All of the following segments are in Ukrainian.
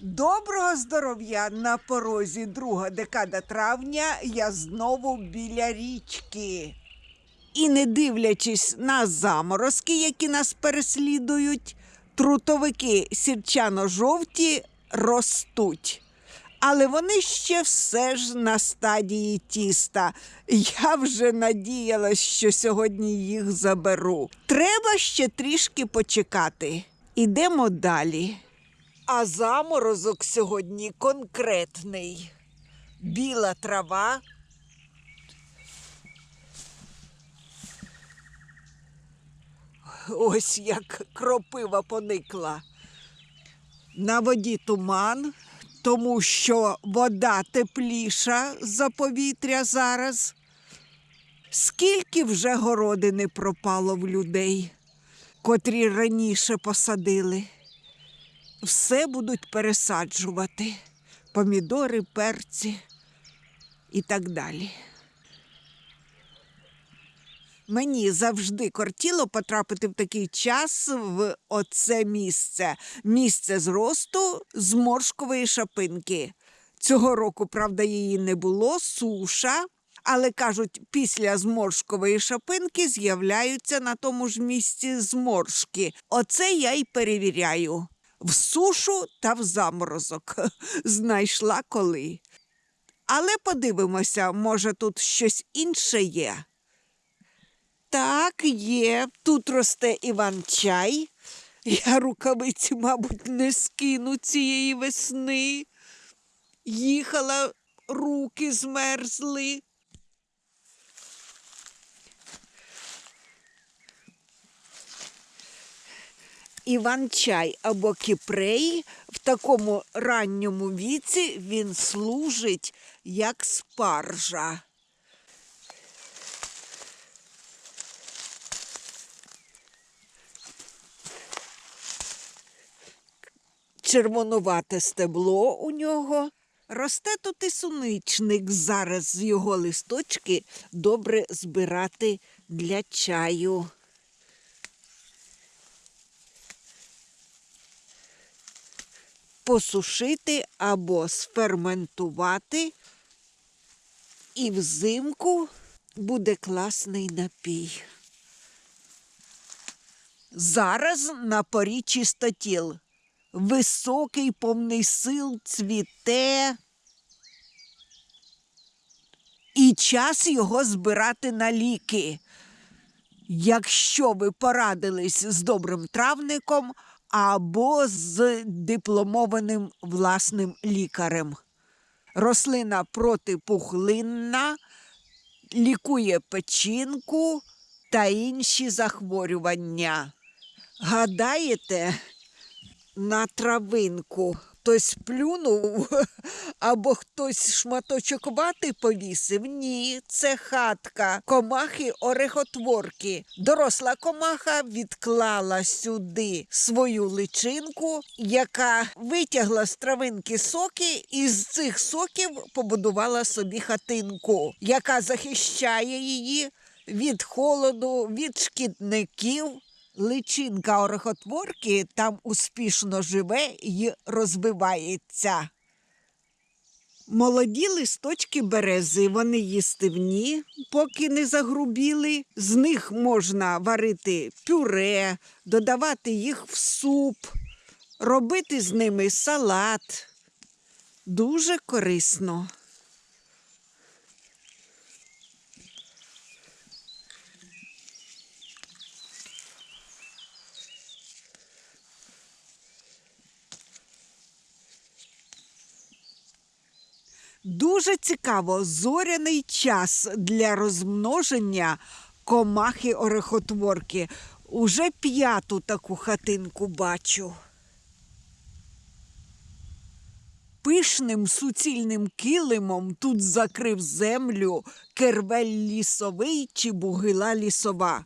Доброго здоров'я на порозі друга декада травня. Я знову біля річки. І не дивлячись на заморозки, які нас переслідують, трутовики сірчано-жовті ростуть. Але вони ще все ж на стадії тіста. Я вже надіялась, що сьогодні їх заберу. Треба ще трішки почекати. Ідемо далі. А заморозок сьогодні конкретний. Біла трава. Ось як кропива поникла. На воді туман, тому що вода тепліша за повітря зараз. Скільки вже городини пропало в людей, котрі раніше посадили все будуть пересаджувати помідори, перці і так далі. Мені завжди кортіло потрапити в такий час в оце місце місце зросту зморшкової шапинки. Цього року, правда, її не було, суша. Але кажуть, після зморшкової шапинки з'являються на тому ж місці зморшки. Оце я й перевіряю в сушу та в заморозок. Знайшла коли. Але подивимося, може, тут щось інше є. Так, є. Тут росте Іван-чай. Я рукавиці, мабуть, не скину цієї весни. Їхала, руки змерзли. Іван-чай або кіпрей в такому ранньому віці він служить як спаржа. Червонувате стебло у нього. Росте тут і суничник. Зараз з його листочки добре збирати для чаю. Посушити або сферментувати, і взимку буде класний напій. Зараз на порі чистотіл. Високий повний сил цвіте. І час його збирати на ліки. Якщо ви порадились з добрим травником або з дипломованим власним лікарем. Рослина протипухлинна, лікує печінку та інші захворювання. Гадаєте, на травинку хтось плюнув або хтось шматочок вати повісив? Ні, це хатка комахи орехотворки. Доросла комаха відклала сюди свою личинку, яка витягла з травинки соки, і з цих соків побудувала собі хатинку, яка захищає її від холоду, від шкідників. Личинка орехотворки там успішно живе і розвивається. Молоді листочки берези, вони їстивні, поки не загрубіли. З них можна варити пюре, додавати їх в суп, робити з ними салат. Дуже корисно. Дуже цікаво, зоряний час для розмноження комахи орехотворки. Уже п'яту таку хатинку бачу. Пишним суцільним килимом тут закрив землю кервель лісовий чи бугила лісова.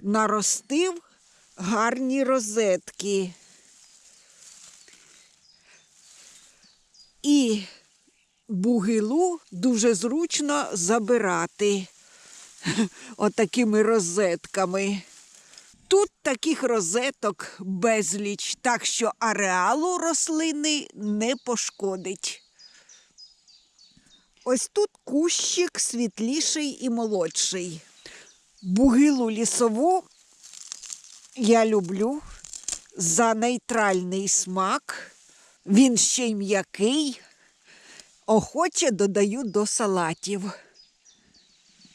Наростив гарні розетки. І бугилу дуже зручно забирати отакими розетками. Тут таких розеток безліч, так що ареалу рослини не пошкодить. Ось тут кущик світліший і молодший. Бугилу лісову я люблю за нейтральний смак. Він ще й м'який. Охоче додаю до салатів.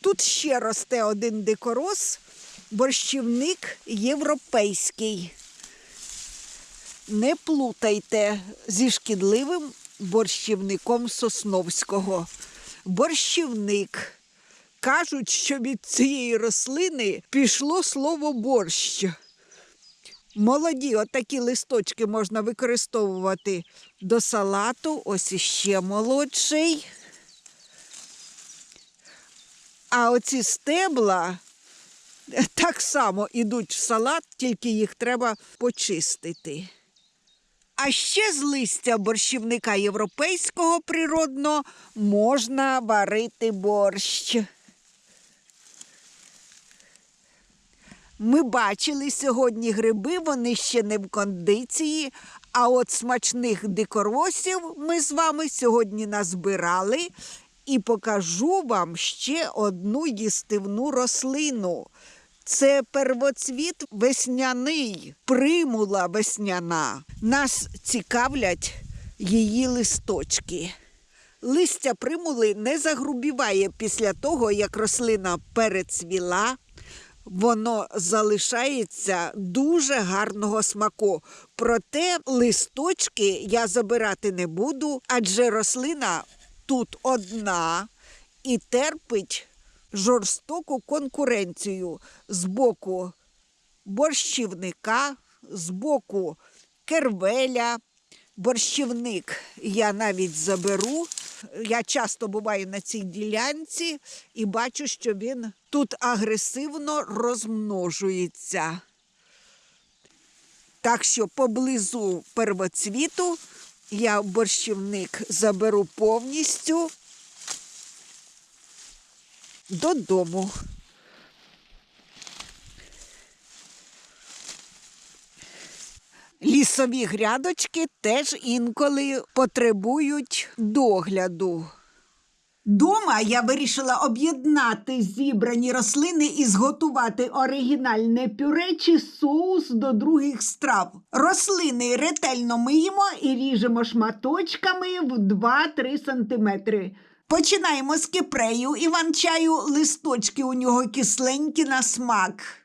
Тут ще росте один дикорос, борщівник європейський. Не плутайте зі шкідливим борщівником Сосновського. Борщівник. Кажуть, що від цієї рослини пішло слово борщ. Молоді, отакі листочки можна використовувати до салату. Ось іще молодший. А оці стебла е, так само йдуть в салат, тільки їх треба почистити. А ще з листя борщівника європейського природно можна варити борщ. Ми бачили сьогодні гриби, вони ще не в кондиції. А от смачних дикоросів ми з вами сьогодні назбирали і покажу вам ще одну їстивну рослину. Це первоцвіт весняний, примула весняна. Нас цікавлять її листочки. Листя примули не загрубіває після того, як рослина перецвіла. Воно залишається дуже гарного смаку. Проте листочки я забирати не буду, адже рослина тут одна і терпить жорстоку конкуренцію з боку борщівника, з боку кервеля. Борщівник я навіть заберу. Я часто буваю на цій ділянці і бачу, що він тут агресивно розмножується. Так що поблизу первоцвіту я борщівник заберу повністю додому. Лісові грядочки теж інколи потребують догляду. Дома я вирішила об'єднати зібрані рослини і зготувати оригінальне пюре чи соус до других страв. Рослини ретельно миємо і ріжемо шматочками в 2-3 см. Починаємо з кипрею іван-чаю, листочки у нього кисленькі на смак.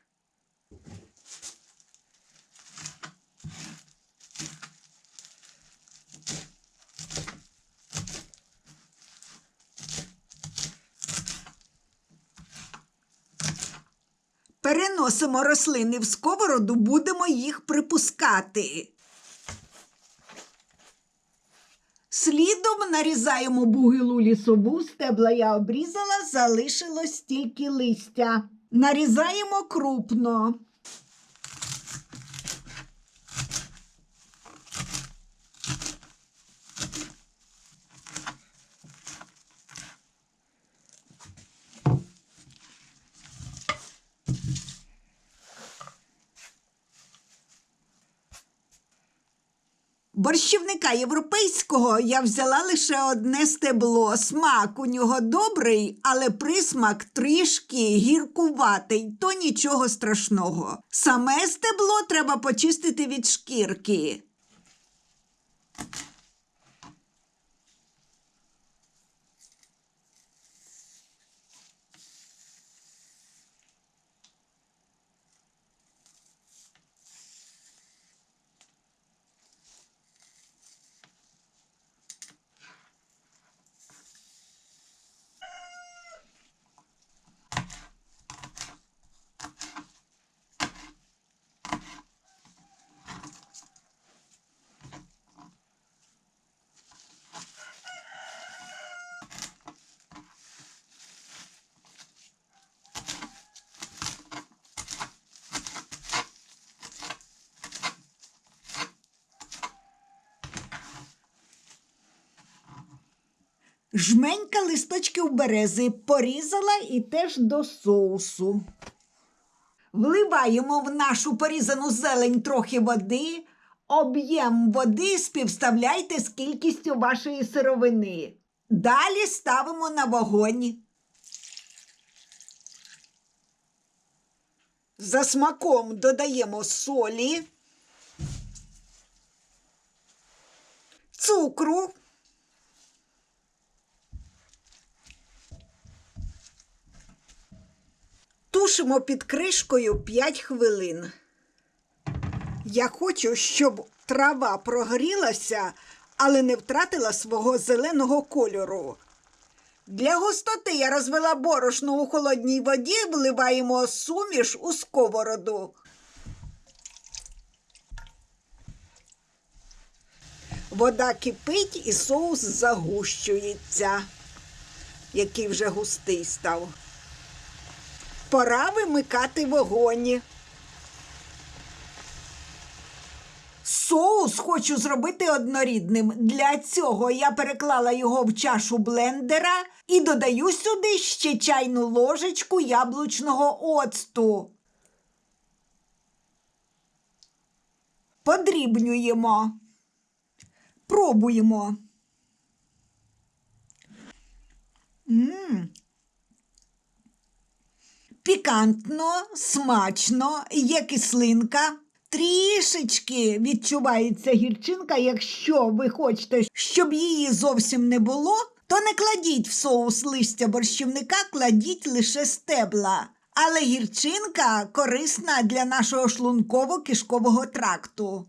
Переносимо рослини в сковороду, будемо їх припускати. Слідом нарізаємо бугилу лісову, стебла я обрізала, залишилось тільки листя. Нарізаємо крупно. Борщівника європейського я взяла лише одне стебло. Смак у нього добрий, але присмак трішки гіркуватий, то нічого страшного. Саме стебло треба почистити від шкірки. Жменька листочків берези порізала і теж до соусу. Вливаємо в нашу порізану зелень трохи води. Об'єм води співставляйте з кількістю вашої сировини. Далі ставимо на вогонь. За смаком додаємо солі, цукру. Тушимо під кришкою 5 хвилин. Я хочу, щоб трава прогрілася, але не втратила свого зеленого кольору. Для густоти я розвела борошно у холодній воді, вливаємо суміш у сковороду. Вода кипить і соус загущується, який вже густий став. Пора вимикати вогонь. Соус хочу зробити однорідним. Для цього я переклала його в чашу блендера і додаю сюди ще чайну ложечку яблучного оцту. Подрібнюємо. Пробуємо. М. Пікантно, смачно, є кислинка. Трішечки відчувається гірчинка. Якщо ви хочете, щоб її зовсім не було, то не кладіть в соус листя борщівника, кладіть лише стебла. Але гірчинка корисна для нашого шлунково-кишкового тракту.